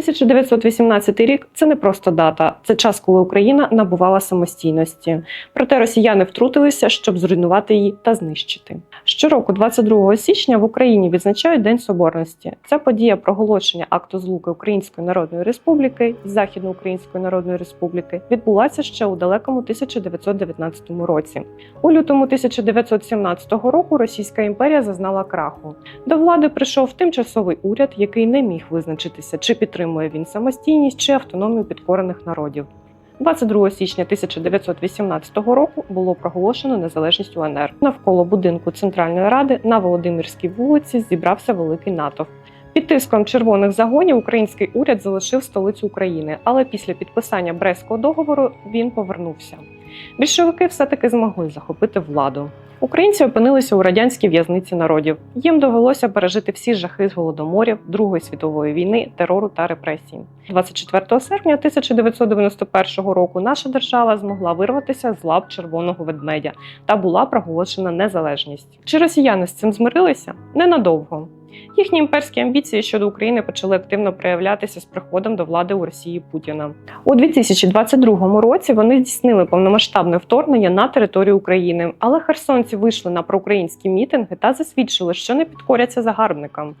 1918 рік це не просто дата, це час, коли Україна набувала самостійності. Проте росіяни втрутилися, щоб зруйнувати її та знищити. Щороку, 22 січня, в Україні відзначають День Соборності. Ця подія проголошення акту злуки Української Народної Республіки і Західноукраїнської Народної Республіки відбулася ще у далекому 1919 році. У лютому 1917 року Російська імперія зазнала краху. До влади прийшов тимчасовий уряд, який не міг визначитися, чи підтримує він самостійність чи автономію підкорених народів. 22 січня 1918 року було проголошено незалежність УНР. Навколо будинку Центральної ради на Володимирській вулиці зібрався великий натовп. Під тиском червоних загонів український уряд залишив столицю України, але після підписання Брестського договору він повернувся. Більшовики все-таки змогли захопити владу. Українці опинилися у радянській в'язниці народів. Їм довелося пережити всі жахи з голодоморів, Другої світової війни, терору та репресій. 24 серпня 1991 року наша держава змогла вирватися з лап червоного ведмедя та була проголошена незалежність. Чи росіяни з цим змирилися? Ненадовго. Їхні імперські амбіції щодо України почали активно проявлятися з приходом до влади у Росії Путіна. У 2022 році вони здійснили повномасштабне вторгнення на територію України, але херсонці вийшли на проукраїнські мітинги та засвідчили, що не підкоряться загарбникам.